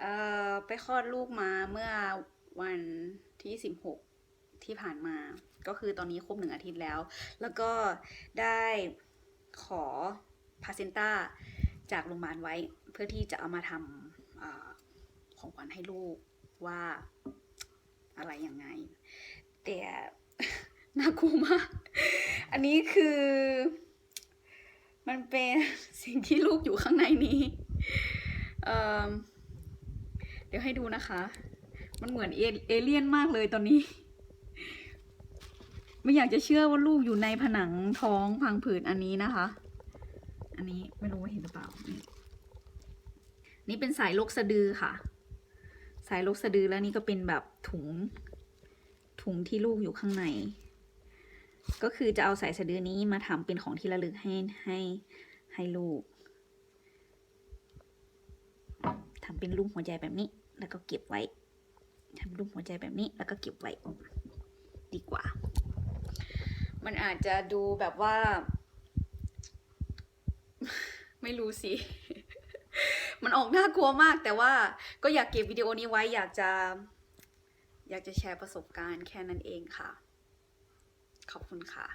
เอ่อไปคลอดลูกมาเมื่อวันที่สิบหกที่ผ่านมา ก็คือตอนนี้ครบหนึ่งอาทิตย์แล้ว แล้วก็ได้ขอพาเซนต้าจากโรงพยาบาลไว้ เพื่อที่จะเอามาทำอของขวัญให้ลูกว่าอะไรยังไง แต่น่ากลัวมาก อันนี้คือ มันเป็นสิ่งที่ลูกอยู่ข้างในนี้ เอ่อ เดี๋ยวให้ดูนะคะ มันเหมือนเอเลี่ยนมากเลยตอนนี้ ไม่อยากจะเชื่อว่าลูกอยู่ในผนังท้องพังผืดอันนี้นะคะ อันนี้ไม่รู้ว่าเห็นหรือเปล่า นี่นี่เป็นสายลกสะดือค่ะ สายลกสะดือแล้วนี่ก็เป็นแบบถุง ถุงที่ลูกอยู่ข้างใน ก็คือจะเอาสายสะดือนี้มาทำเป็นของที่ระลึกให้ให้ให้ลูก ทำเป็นรูปหัวใจแบบนี้ แล้วก็เก็บไว้ทำรูปหัวใจแบบนี้ แล้วก็เก็บไว้ดีกว่า มันอาจจะดูแบบว่า ไม่รู้สิ มันออกน่ากลัวมาก แต่ว่าก็อยากเก็บวิดีโอนี้ไว้อยากจะ อยากจะแชร์ประสบการณ์แค่นั้นเองค่ะ ขอบคุณค่ะ